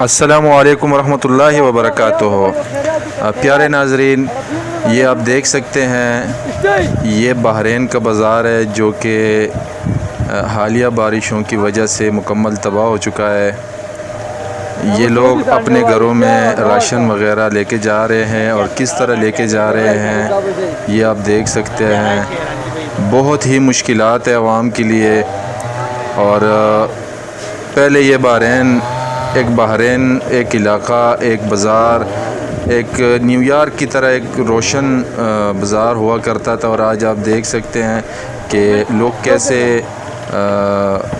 السلام علیکم ورحمۃ اللہ وبرکاتہ۔ پیارے ناظرین، یہ آپ دیکھ سکتے ہیں، یہ بحرین کا بازار ہے جو کہ حالیہ بارشوں کی وجہ سے مکمل تباہ ہو چکا ہے۔ یہ لوگ اپنے گھروں میں راشن وغیرہ لے کے جا رہے ہیں اور کس طرح لے کے جا رہے ہیں، یہ آپ دیکھ سکتے ہیں۔ بہت ہی مشکلات ہے عوام کے لیے۔ اور پہلے یہ بحرین ایک بحرین، ایک علاقہ، ایک بازار، ایک نیو یارک کی طرح ایک روشن بازار ہوا کرتا تھا اور آج آپ دیکھ سکتے ہیں کہ لوگ کیسے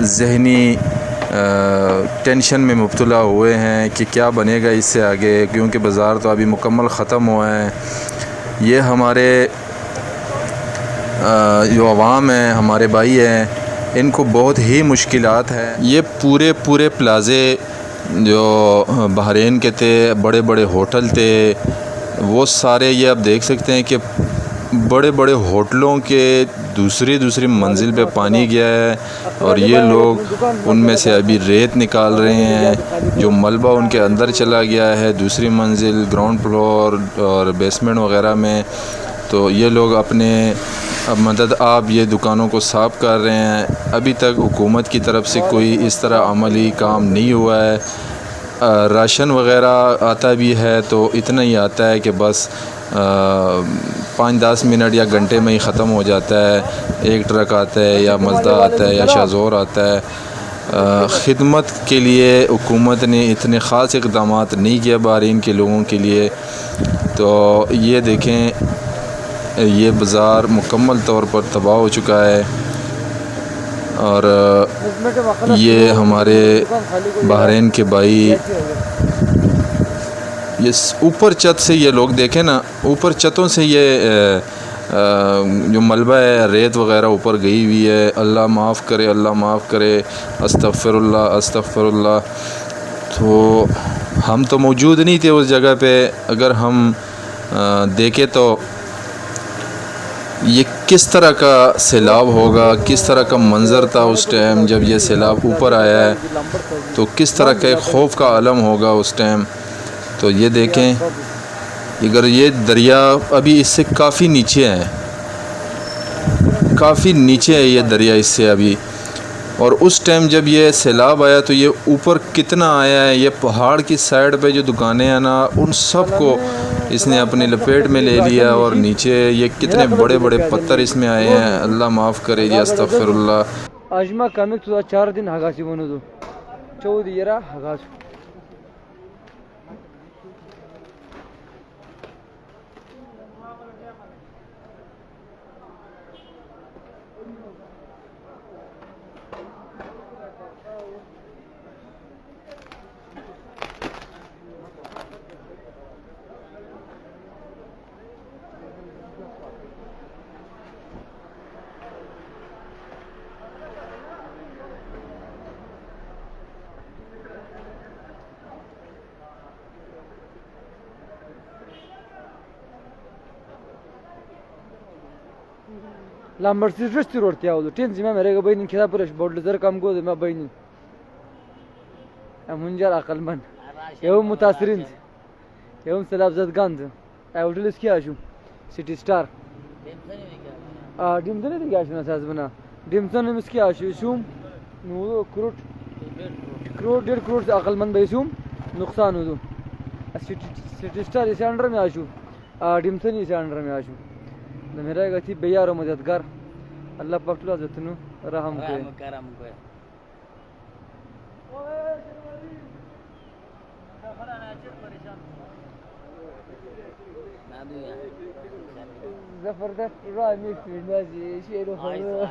ذہنی ٹینشن میں مبتلا ہوئے ہیں کہ کیا بنے گا اس سے آگے، کیونکہ بازار تو ابھی مکمل ختم ہوا ہے۔ یہ ہمارے جو عوام ہیں، ہمارے بھائی ہیں، ان کو بہت ہی مشکلات ہیں۔ یہ پورے پورے پلازے جو بحرین کے تھے، بڑے بڑے ہوٹل تھے، وہ سارے یہ آپ دیکھ سکتے ہیں کہ بڑے بڑے ہوٹلوں کے دوسری دوسری منزل پہ پانی گیا ہے اور یہ لوگ ان میں سے ابھی ریت نکال رہے ہیں۔ جو ملبہ ان کے اندر چلا گیا ہے، دوسری منزل، گراؤنڈ فلور اور بیسمنٹ وغیرہ میں۔ تو یہ لوگ اپنے مدد آپ یہ دکانوں کو صاف کر رہے ہیں۔ ابھی تک حکومت کی طرف سے کوئی اس طرح عملی کام نہیں ہوا ہے۔ راشن وغیرہ آتا بھی ہے تو اتنا ہی آتا ہے کہ بس پانچ دس منٹ یا گھنٹے میں ہی ختم ہو جاتا ہے۔ ایک ٹرک آتا ہے یا مزدہ آتا ہے یا شاہزور آتا ہے۔ خدمت کے لیے حکومت نے اتنے خاص اقدامات نہیں کیا بارین کے لوگوں کے لیے۔ تو یہ دیکھیں یہ بازار مکمل طور پر تباہ ہو چکا ہے اور یہ ہمارے بحرین کے بھائی یہ اوپر چت سے یہ لوگ دیکھیں نا، اوپر چتوں سے یہ جو ملبہ ہے، ریت وغیرہ اوپر گئی ہوئی ہے۔ اللہ معاف کرے، اللہ معاف کرے۔ استغفر اللہ استغفر اللہ تو ہم تو موجود نہیں تھے اس جگہ پہ۔ اگر ہم دیکھیں تو یہ کس طرح کا سیلاب ہوگا؟ کس طرح کا منظر تھا اس ٹائم جب یہ سیلاب اوپر آیا ہے؟ تو کس طرح کا ایک خوف کا عالم ہوگا اس ٹائم؟ تو یہ دیکھیں، اگر یہ دریا ابھی اس سے کافی نیچے ہے، کافی نیچے ہے یہ دریا اس سے ابھی۔ اور اس ٹائم جب یہ سیلاب آیا تو یہ اوپر کتنا آیا ہے؟ یہ پہاڑ کی سائڈ پہ جو دکانیں ہیں نا، ان سب کو اس نے اپنی لپیٹ میں لے لیا اور نیچے یہ کتنے بڑے بڑے پتھر اس میں آئے ہیں۔ اللہ معاف کرے جی استغفر اللہ۔ اجما کمک تو چار دن ہگاسی بنو دو۔ چودہ ہگاسی۔ ہگاس لامبر سی رشتی روڈ تیا ولو تین زما میرے بین کھلا پرش بوڈل زر کم گو ما بین منجر عقل من يوم متاثرين يوم سلاب زاد گاند اولدل اسكي اشو سيتي ستار اه ديمزن دي اشو اساس بنا ديمزن مسكي اشو شوم نو كروت كروت دير كروت عقل من بيسوم نقصان ودو سيتي ستار يساندر میں اشو اه اشو میرا گتی بیار و مددگار اللہ پاک تو حضرتنو رحم کرے کرم کو زبردست را میفیر نازی شیرو خانو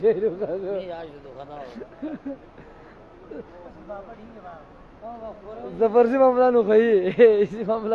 شیرو خانو زبرزی معاملہ نو خیی اسی معاملہ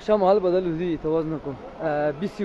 نقشہ محل بدل ہوئی توازن کو بی سی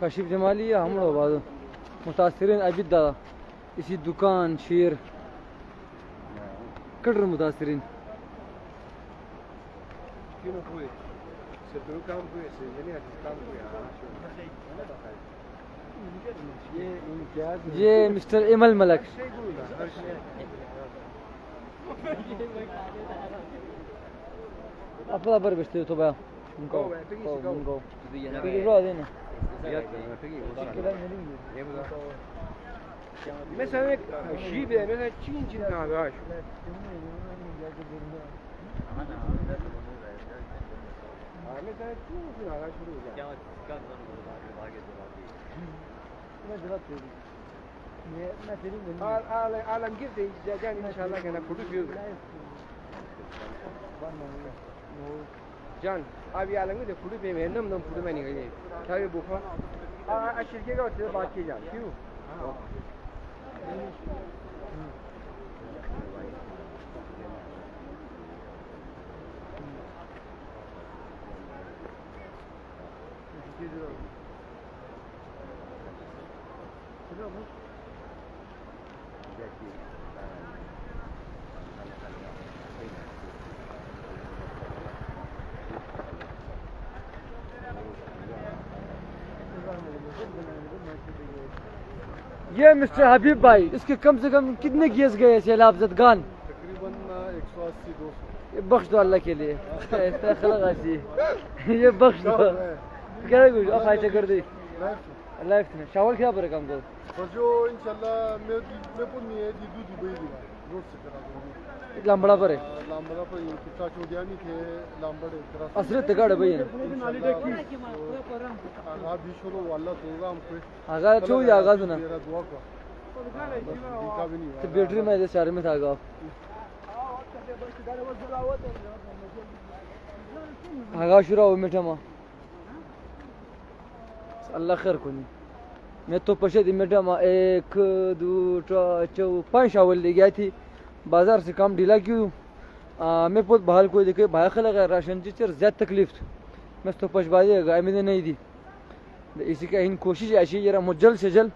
كاشف جمالية عمره بعض متاثرين أبدا اسی دکان شیر کډر متاثرین۔ کینو کوی سترو کام کوی سینجنی کام کوی یہ مسٹر امل ملک۔ اپنا پر بچتے تو بھائی ان کو ان کو تو یہ نہ Mesela şey bile mesela Çin Çin abi ha şu. Mesela Çin Çin abi şu. Ya Kazan'ın burada abi daha inşallah gene kurdu. گیر فوٹو پہ میں نم نم فوٹو میں نہیں گئی تھا بوفا ا شرکے کا سے بات کی جان یہ مسٹر حبیب بھائی اس کے کم سے کم کتنے گیس گئے سیلاب زدگان تقریباً ایک سو اسی دو سو۔ یہ بخش دو اللہ کے لیے۔ آسی یہ بخش دو۔ کیا کچھ افائی چکر دی۔ اللہ افتنے شاول کیا پر کام دو جو انشاءاللہ میں میں پنی ہے دی دو دبئی دی روڈ سے کرا دوں لامبڑا پر ہے لامبڑا پر یہ کتا چودیانی تھے لامبڑے کرا اصرت تگاڑ بھئی آغا بھی شروع واللہ تو ہوگا ہم کوئی آگا چھو یا آگا سنا میرا دعا کا بس دیکھا بھی نہیں تو بیٹری میں چار میں تھا گا آگا شروع ہو میٹھا ماں اللہ خیر کنی میں تو پشے دی میٹھا ماں بازار سے کام ڈھیلا کیوں؟ میں پوت بحال کوئی دیکھے بھائی خلق ہے، راشن جی چر زیادہ تکلیف تھی۔ میں تو پش بازی گا میں نے نہیں دی۔ اسی کا ان کوشش ایسی جرا مجل سے جل۔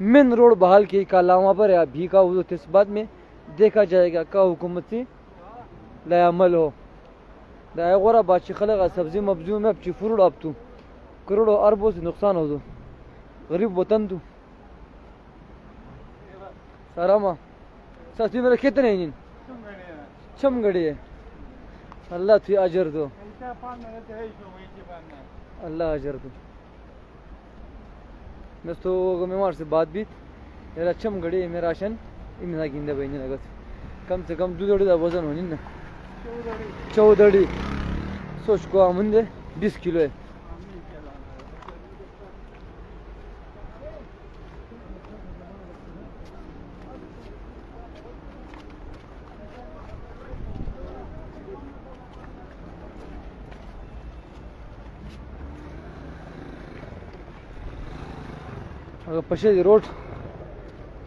من روڈ بحال کی کالاما پر ہے بھی کا ہو اس بعد میں دیکھا جائے گا، کا حکومت سے لا عمل ہو۔ دا غورا بادشی خلق ہے، سبزی مبزو میں اب فروڑ اب تو۔ کروڑوں اربوں سے نقصان ہو دو غریب وطن تو۔ سارا ماں۔ ہیں جن چم گڑی ہے اللہ تھی اجر دو اللہ اجر کو میں تو میمار سے بات بھی میرا چم گڑی میرا راشن امنا گینده بینی لگت کم سے کم دو دڑی دا وزن ہونی نا چودڑی سوچ کو آمنده بیس کیلو ہے Paşa Road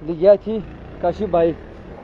Ligyati Kaşı Bay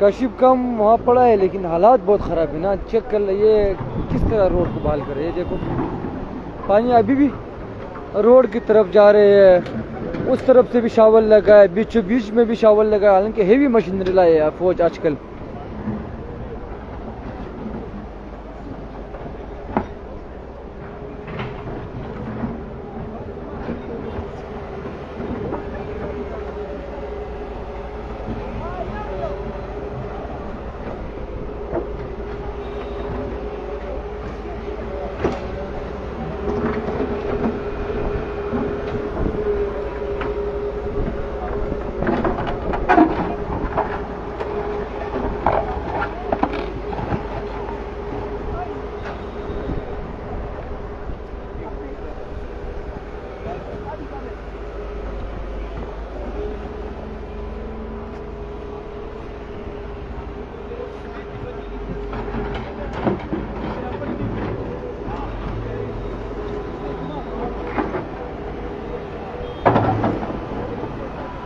کشپ کم وہاں پڑا ہے، لیکن حالات بہت خراب ہے نا۔ چیک کر لیے کس طرح روڈ کو بحال کر رہے ہیں؟ دیکھو۔ پانی ابھی بھی روڈ کی طرف جا رہے ہیں۔ اس طرف سے بھی شاول لگا ہے بیچو بیچ میں بھی شاول لگا ہے۔ حالانکہ ہیوی مشینری لائے ہے فوج آج کل۔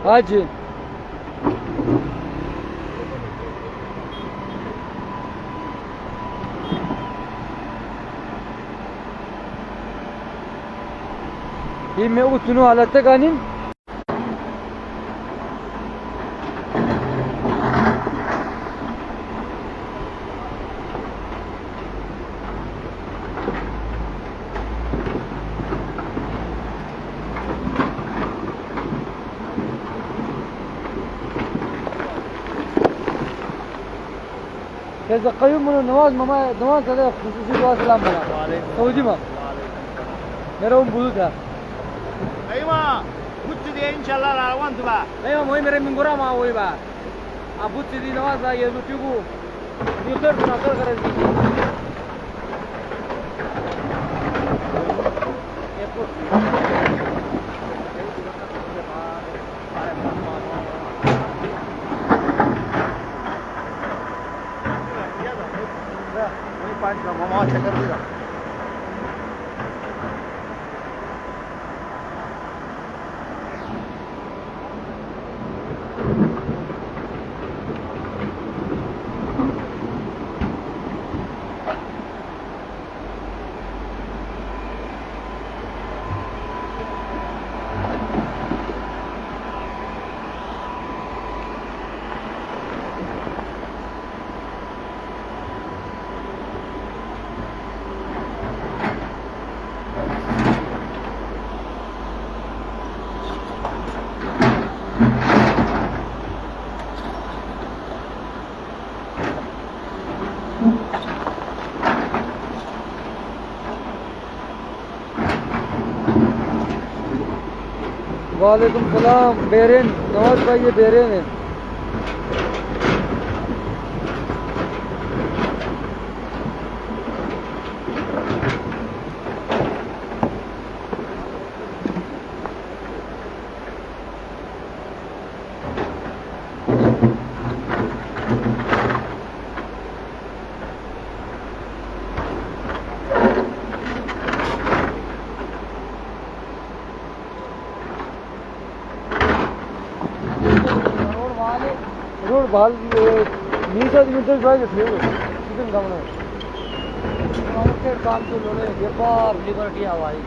ہاں جی یہ میں اتنو حالت تک آنی كذا قيوم من النواز ما نواز هذا خصوصي دعاء سلام بنا سعودي ما میرا اون بودو تھا ايوه قلت دي ان شاء الله على وانت بقى ايوه مهم میرے من گرا ما ہوئی با ابو تھی نواز یہ لو تیگو یہ خیر بنا وعلیکم السلام بیرین نواز بھائی یہ بیرین ہے بال نیچے میٹر میٹر جو ہے جتنے کتنے کم ہے کام تو لوڑے بیپار لیبرٹی آوائی